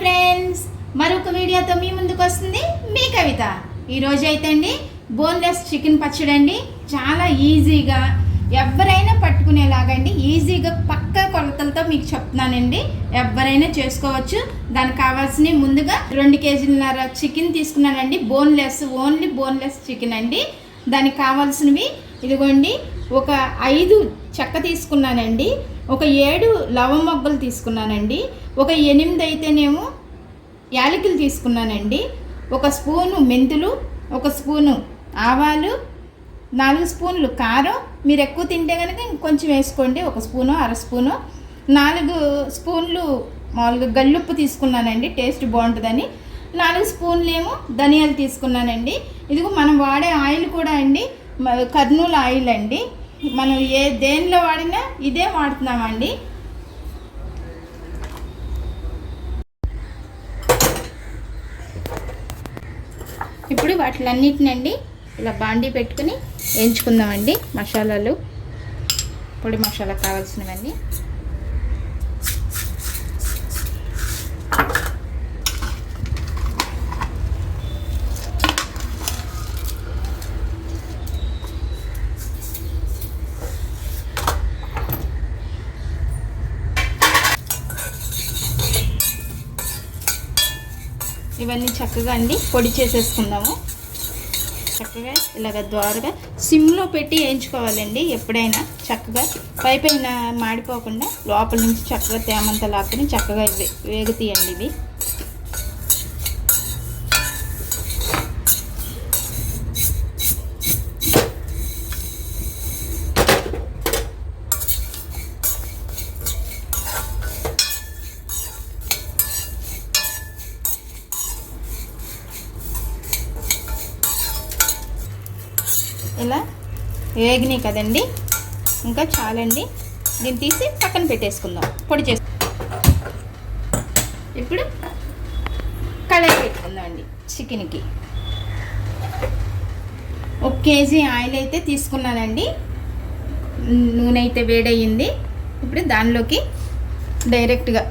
Friends మరొక వీడియోతో మీ ముందుకు వస్తుంది మీ కవిత. ఈరోజు అయితే అండి బోన్లెస్ చికెన్ పచ్చడి అండి. చాలా ఈజీగా ఎవరైనా పట్టుకునేలాగా అండి ఈజీగా పక్క కొలతలతో మీకు చెప్తున్నానండి. ఎవరైనా చేసుకోవచ్చు. దానికి కావాల్సిన ముందుగా రెండు కేజీలన్నర చికెన్ తీసుకున్నానండి. బోన్లెస్ ఓన్లీ బోన్లెస్ చికెన్ అండి. దానికి కావాల్సినవి ఇదిగోండి ఒక ఐదు చెక్క తీసుకున్నానండి. ఒక ఏడు లవ మొగ్గలు తీసుకున్నానండి. ఒక ఎనిమిది అయితేనేమో యాలకులు తీసుకున్నానండి. ఒక స్పూను మెంతులు ఒక స్పూను ఆవాలు నాలుగు స్పూన్లు కారం. మీరు ఎక్కువ తింటే కనుక ఇంకొంచెం వేసుకోండి. ఒక స్పూను అర స్పూను. నాలుగు స్పూన్లు మామూలుగా గల్లుప్పు తీసుకున్నానండి. టేస్ట్ బాగుంటుందని. నాలుగు స్పూన్లు ఏమో ధనియాలు తీసుకున్నానండి. ఇదిగో మనం వాడే ఆయిల్ కూడా అండి. కర్నూలు ఆయిల్ అండి. మనం ఏ దేనిలో వాడినా ఇదే వాడుతున్నామండి. ఇప్పుడు వాటిలన్నిటినండి ఇలా బాండీ పెట్టుకుని వేయించుకుందామండి మసాలాలు పొడి మసాలా కావాల్సినవన్నీ. ఇవన్నీ చక్కగా అండి పొడి చేసేసుకుందాము. చక్కగా ఇలాగ ద్వారగా సిమ్లో పెట్టి వేయించుకోవాలండి ఎప్పుడైనా. చక్కగా పైపైన మాడిపోకుండా లోపల నుంచి చక్కగా తేమంత లాక్కుని చక్కగా వే- వేగుతీయండి ఇవి. ఇలా వేగినాయి కదండి. ఇంకా చాలండి. దీన్ని తీసి పక్కన పెట్టేసుకుందాం. పొడి చేసు ఇప్పుడు కళాయి పెట్టుకుందాం అండి చికెన్కి. ఒక కేజీ ఆయిల్ అయితే తీసుకున్నానండి. నూనె అయితే వేడయ్యింది. ఇప్పుడు దానిలోకి డైరెక్ట్గా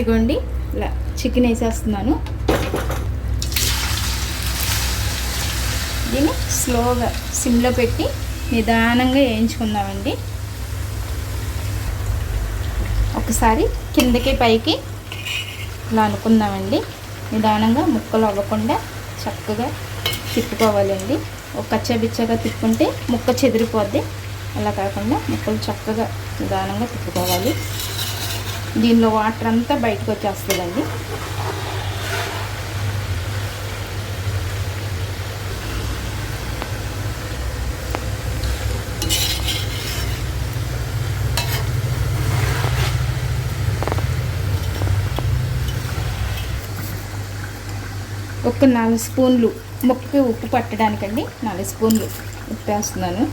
ఇగోండి ఇలా చికెన్ వేసేస్తున్నాను. దీన్ని స్లోగా సిమ్లో పెట్టి నిదానంగా వేయించుకుందామండి. ఒకసారి కిందకి పైకి ఇలా అనుకుందామండి. నిదానంగా ముక్కలు అవ్వకుండా చక్కగా తిప్పుకోవాలండి. ఒక కచ్చబిచ్చగా తిప్పుకుంటే ముక్క చెదిరిపోద్ది. అలా కాకుండా ముక్కలు చక్కగా నిదానంగా తిప్పుకోవాలి. దీనిలో వాటర్ అంతా బయటకు వచ్చేస్తుందండి. ఒక నాలుగు స్పూన్లు మొక్కకి ఉప్పు పట్టడానికండి. నాలుగు స్పూన్లు ఉప్పు వేస్తున్నాను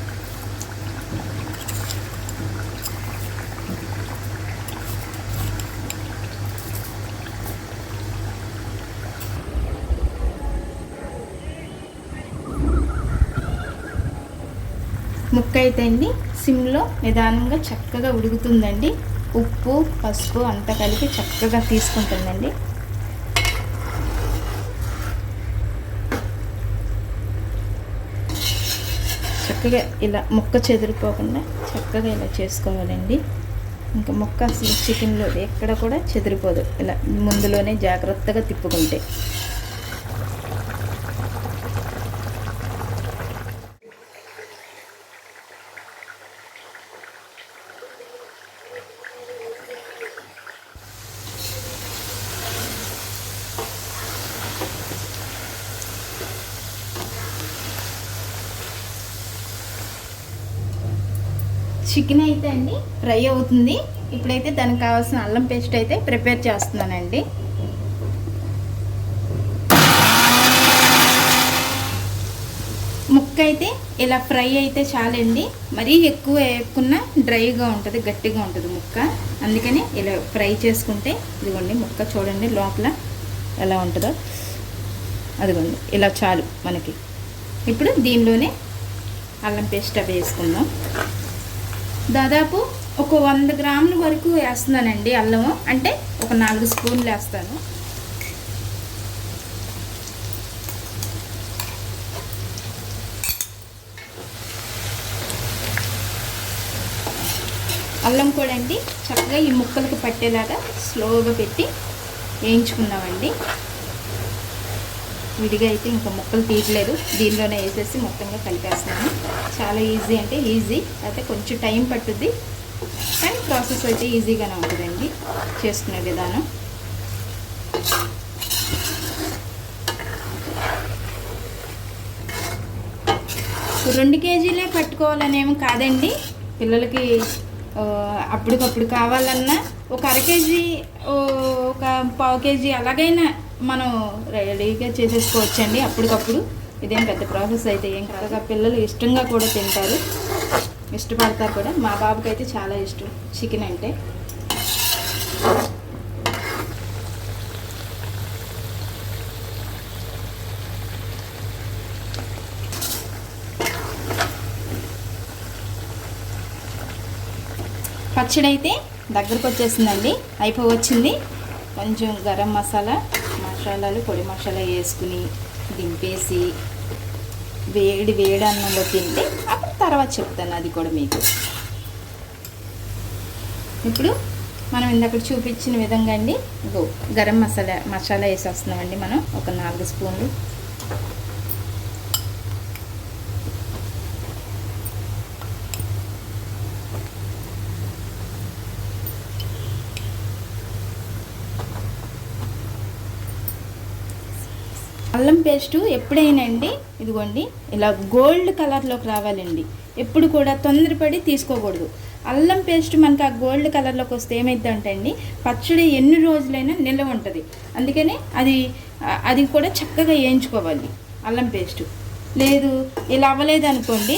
ముక్క అయితే అండి సిమ్లో నిదానంగా చక్కగా ఉడుకుతుందండి. ఉప్పు పసుపు అంతా కలిపి చక్కగా తీసుకుంటుందండి. చక్కగా ఇలా ముక్క చెదిరిపోకుండా చక్కగా ఇలా చేసుకోవాలండి. ఇంకా ముక్క అసలు చికెన్లో ఎక్కడ కూడా చెదిరిపోదు. ఇలా ముందులోనే జాగ్రత్తగా తిప్పుకుంటే. చికెన్ అయితే అండి ఫ్రై అవుతుంది. ఇప్పుడైతే దానికి కావాల్సిన అల్లం పేస్ట్ అయితే ప్రిపేర్ చేస్తున్నానండి. ముక్క అయితే ఇలా ఫ్రై అయితే చాలండి. మరీ ఎక్కువ వేయకున్నా డ్రైగా ఉంటుంది గట్టిగా ఉంటుంది ముక్క. అందుకని ఇలా ఫ్రై చేసుకుంటే ఇదిగోండి ముక్క చూడండి లోపల ఎలా ఉంటుందో. అదిగోండి ఇలా చాలు మనకి. ఇప్పుడు దీనిలోనే అల్లం పేస్ట్ అవి వేసుకుందాం. దాదాపు ఒక వంద గ్రాముల వరకు వేస్తున్నానండి అల్లము. అంటే ఒక నాలుగు స్పూన్లు వేస్తాను. అల్లం కూడా అండి చక్కగా ఈ ముక్కలకు పట్టేలాగా స్లోగా పెట్టి వేయించుకున్నామండి విడిగా అయితే ఇంకా ముక్కలు తీయట్లేదు. దీనిలోనే వేసేసి మొత్తంగా కలిపేస్తున్నాను. చాలా ఈజీ అంటే ఈజీ అయితే కొంచెం టైం పట్టుద్ది. కానీ ప్రాసెస్ అయితే ఈజీగానే ఉంటుందండి చేసుకునే విధానం. రెండు కేజీలే పట్టుకోవాలనేమి కాదండి. పిల్లలకి అప్పటికప్పుడు కావాలన్నా ఒక అర కేజీ ఒక పావు కేజీ అలాగైనా మనం రెడీగా చేసేసుకోవచ్చండి అప్పటికప్పుడు. ఇదేం పెద్ద ప్రాసెస్ అయితే ఏం కాదు. పిల్లలు ఇష్టంగా కూడా తింటారు. ఇష్టపడతారు కూడా. మా బాబుకి అయితే చాలా ఇష్టం చికెన్ అంటే. పచ్చడి అయితే దగ్గరకు వచ్చేసిందండి. అయిపోవచ్చింది కొంచెం గరం మసాలా మసాలాలు పొడి మసాలా వేసుకుని దింపేసి వేడి వేడి అన్నంలో తింటే అప్పుడు తర్వాత చెప్తాను అది కూడా మీకు. ఇప్పుడు మనం ఇందాక చూపించిన విధంగా అండి. గరం మసాలా మసాలా వేసి వస్తున్నామండి మనం. ఒక నాలుగు స్పూన్లు అల్లం పేస్టు ఎప్పుడైనా అండి ఇదిగోండి ఇలా గోల్డ్ కలర్లోకి రావాలండి. ఎప్పుడు కూడా తొందరపడి తీసుకోకూడదు. అల్లం పేస్ట్ మనకి ఆ గోల్డ్ కలర్లోకి వస్తే ఏమైద్దంటండి? పచ్చడి ఎన్ని రోజులైనా నిల్వ ఉంటుంది. అందుకని అది అది కూడా చక్కగా వేయించుకోవాలి అల్లం పేస్టు. లేదు ఇలా అవ్వలేదు అనుకోండి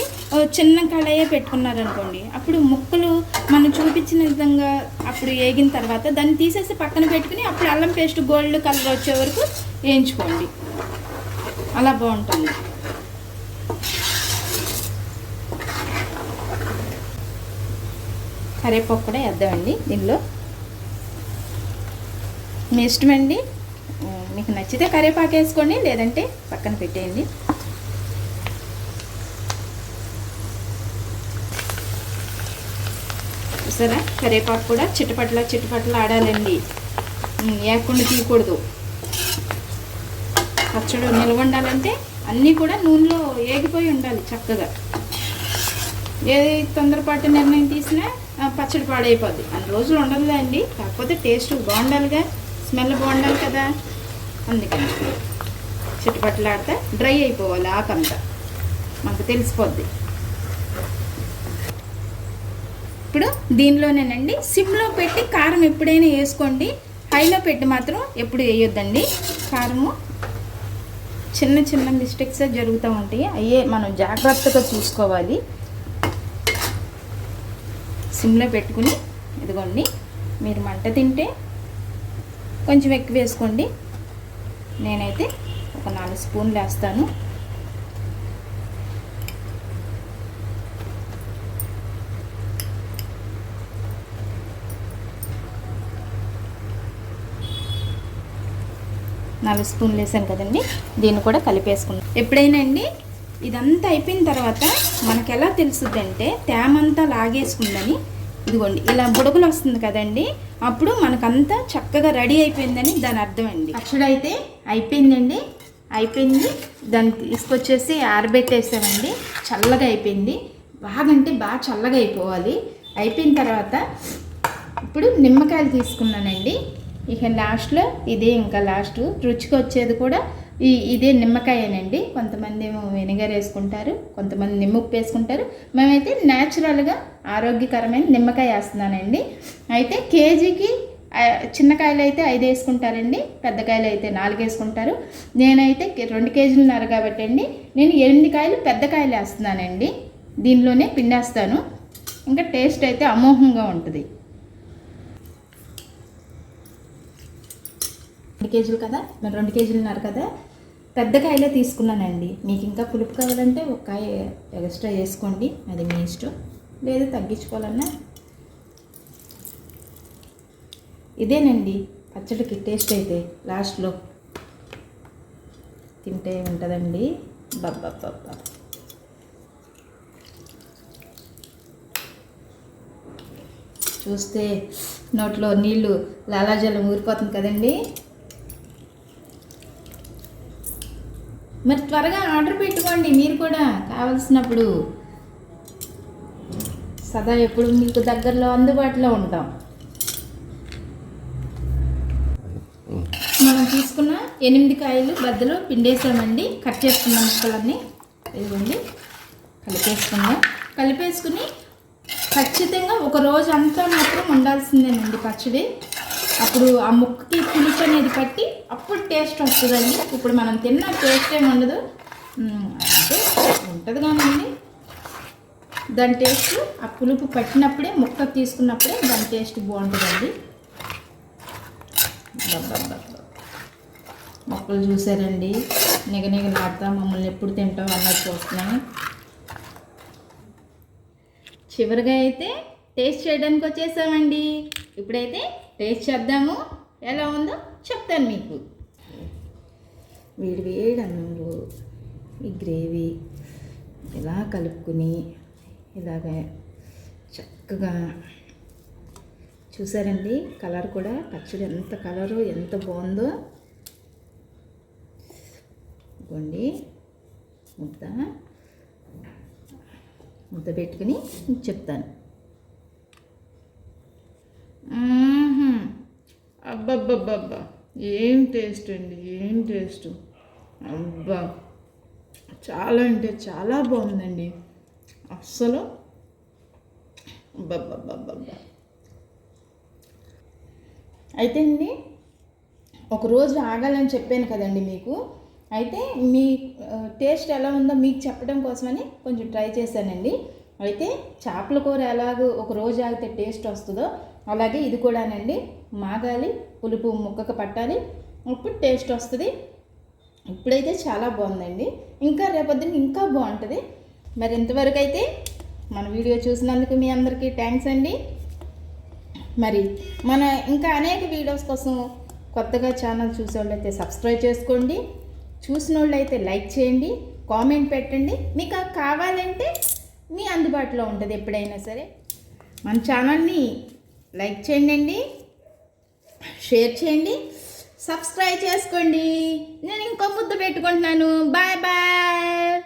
చిన్న కళాయే పెట్టుకున్నారనుకోండి అప్పుడు ముక్కలు మనం చూపించిన విధంగా అప్పుడు వేగిన తర్వాత దాన్ని తీసేసి పక్కన పెట్టుకుని అప్పుడు అల్లం పేస్ట్ గోల్డ్ కలర్ వచ్చే వరకు వేయించుకోండి. అలా బాగుంటుంది. కరివేపాకు కూడా వేద్దామండి దీనిలో. మీ ఇష్టమండి మీకు నచ్చితే కరివేపాకు వేసుకోండి లేదంటే పక్కన పెట్టేయండి. చూసారా? కరివేపాకు కూడా చిట్టపట్ల చిట్టపట్ల ఆడాలండి. ఉమ్, ఏకుండా తీయకూడదు. పచ్చడి నిల్వ ఉండాలంటే అన్నీ కూడా నూనెలో ఏగిపోయి ఉండాలి చక్కగా. ఏ తొందరపాటు నిర్ణయం తీసినా పచ్చడి పాడైపోద్ది. అన్ని రోజులు ఉండదులే అండి. కాకపోతే టేస్ట్ బాగుండాలిగా. స్మెల్ బాగుండాలి కదా. అందుకని చుట్టుపట్లాడితే డ్రై అయిపోవాలి ఆకంతా. మనకు తెలిసిపోద్ది. ఇప్పుడు దీనిలోనేనండి. సిమ్లో పెట్టి కారం ఎప్పుడైనా వేసుకోండి. హైలో పెట్టి మాత్రం ఎప్పుడు వేయొద్దండి. కారము చిన్న చిన్న మిస్టేక్స్ జరుగుతూ ఉంటాయి. అయ్యే మనం జాగ్రత్తగా చూసుకోవాలి. సిమ్లో పెట్టుకుని ఇదిగోండి మీరు మంట తింటే కొంచెం ఎక్కువ వేసుకోండి. నేనైతే ఒక నాలుగు స్పూన్లు వేస్తాను. నాలుగు స్పూన్లు వేసాను కదండి. దీన్ని కూడా కలిపేసుకున్నాం ఎప్పుడైనా అండి ఇదంతా అయిపోయిన తర్వాత మనకు ఎలా తెలుస్తుంది అంటే తేమంతా లాగేసుకుందని ఇదిగోండి ఇలా బుడగలు వస్తుంది కదండి అప్పుడు మనకంతా చక్కగా రెడీ అయిపోయిందని దాని అర్థం అండి. పచ్చడి అయితే అయిపోయిందండి. అయిపోయింది. దాన్ని తీసుకొచ్చేసి ఆరబెట్టేసామండి. చల్లగా అయిపోయింది. బాగా అంటే బాగా చల్లగా అయిపోవాలి. అయిపోయిన తర్వాత ఇప్పుడు నిమ్మకాయలు తీసుకున్నానండి. ఇక లాస్ట్లో ఇదే ఇంకా లాస్ట్ రుచికి వచ్చేది కూడా ఈ ఇదే నిమ్మకాయనండి. కొంతమంది ఏమో వెనిగర్ వేసుకుంటారు కొంతమంది నిమ్మప్పు వేసుకుంటారు. మేమైతే న్యాచురల్గా ఆరోగ్యకరమైన నిమ్మకాయ వేస్తున్నానండి. అయితే కేజీకి చిన్న కాయలు అయితే ఐదు వేసుకుంటారండి పెద్ద కాయలు అయితే నాలుగు వేసుకుంటారు. నేనైతే రెండు కేజీలున్నర కాబట్టి అండి నేను ఎనిమిది కాయలు పెద్ద కాయలు వేస్తున్నానండి. దీనిలోనే పిండేస్తాను. ఇంకా టేస్ట్ అయితే అమోఘంగా ఉంటుంది. రెండు కేజీలు కదా? మరి రెండు కేజీలున్నారు కదా? పెద్ద కాయలే తీసుకున్నానండి. మీకు ఇంకా పులుపు కావాలంటే ఒక కాయ ఎక్స్ట్రా వేసుకోండి. అది మీ ఇష్టం. లేదు తగ్గించుకోవాలన్నా. ఇదేనండి. పచ్చడికి టేస్ట్ అయితే లాస్ట్లో తింటే ఉంటుందండి. బబ్బబ్బబ్బా. చూస్తే నోట్లో నీళ్ళు లాలాజలం ఊరిపోతుంది కదండి? మరి త్వరగా ఆర్డర్ పెట్టుకోండి మీరు కూడా కావలసినప్పుడు. సదా ఎప్పుడు మీకు దగ్గరలో అందుబాటులో ఉంటాం. మనం తీసుకున్న ఎనిమిది కాయలు బద్దలు పిండేసామండి. కట్ చేసుకున్న ముక్కలన్నీ ఇదిగోండి కలిపేసుకుందాం. కలిపేసుకుని ఖచ్చితంగా ఒక రోజు అంతా మాత్రం ఉండాల్సిందేనండి పచ్చడి. అప్పుడు ఆ ముక్కకి పులుసు అనేది పట్టి అప్పుడు టేస్ట్ వస్తుందండి. ఇప్పుడు మనం తిన్న టేస్ట్ ఏమి ఉండదు అంటే ఉంటుంది కానండి. దాని టేస్ట్ ఆ పులుపు పట్టినప్పుడే ముక్క తీసుకున్నప్పుడే దాని టేస్ట్ బాగుంటుందండి. మొక్కలు చూసారండి. నిగనిగలాడుతా మమ్మల్ని ఎప్పుడు తింటాం అన్నది చూస్తున్నాను. చివరిగా అయితే టేస్ట్ చేయడానికి వచ్చేసామండి. ఇప్పుడైతే టేస్ట్ చేద్దాము. ఎలా ఉందో చెప్తాను మీకు. వేడి వేడి అన్నంలో ఈ గ్రేవీ ఇలా కలుపుకుని ఇలాగ చక్కగా చూసారండి? కలర్ కూడా పచ్చడి ఎంత కలరు ఎంత బాగుందో. ఇదిగోండి. ముద్ద. ముద్ద పెట్టుకుని చెప్తాను. అబ్బబ్బబ్బబ్బా. ఏం టేస్ట్ అండి ఏం టేస్ట్. అబ్బా. చాలా అంటే చాలా బాగుందండి. అస్సలు. అబ్బబ్బబ్బబ్బబ్బా. అయితే అండి ఒక రోజు ఆగాలని చెప్పాను కదండి మీకు. అయితే మీ టేస్ట్ ఎలా ఉందో మీకు చెప్పడం కోసమని కొంచెం ట్రై చేశానండి. అయితే చేపల కూర ఎలాగో ఒక రోజు ఆగితే టేస్ట్ వస్తుందో అలాగే ఇది కూడానండి. మాగాలి పులుపు ముక్కకు పట్టాలి. అప్పుడు టేస్ట్ వస్తుంది. ఇప్పుడైతే చాలా బాగుందండి. ఇంకా రేపొద్దున ఇంకా బాగుంటుంది. మరి ఇంతవరకు అయితే మన వీడియో చూసినందుకు మీ అందరికీ థ్యాంక్స్ అండి. మరి మన ఇంకా అనేక వీడియోస్ కోసం కొత్తగా ఛానల్ చూసేవాళ్ళైతే సబ్స్క్రైబ్ చేసుకోండి. చూసిన వాళ్ళైతే లైక్ చేయండి. కామెంట్ పెట్టండి. మీకు అది కావాలంటే మీ అందుబాటులో ఉంటుంది ఎప్పుడైనా సరే. మన ఛానల్ని లైక్ చేయండి అండి షేర్ చేయండి సబ్స్క్రైబ్ చేసుకోండి. నేను ఇంకో ముద్ద పెట్టుకుంటున్నాను. Bye bye.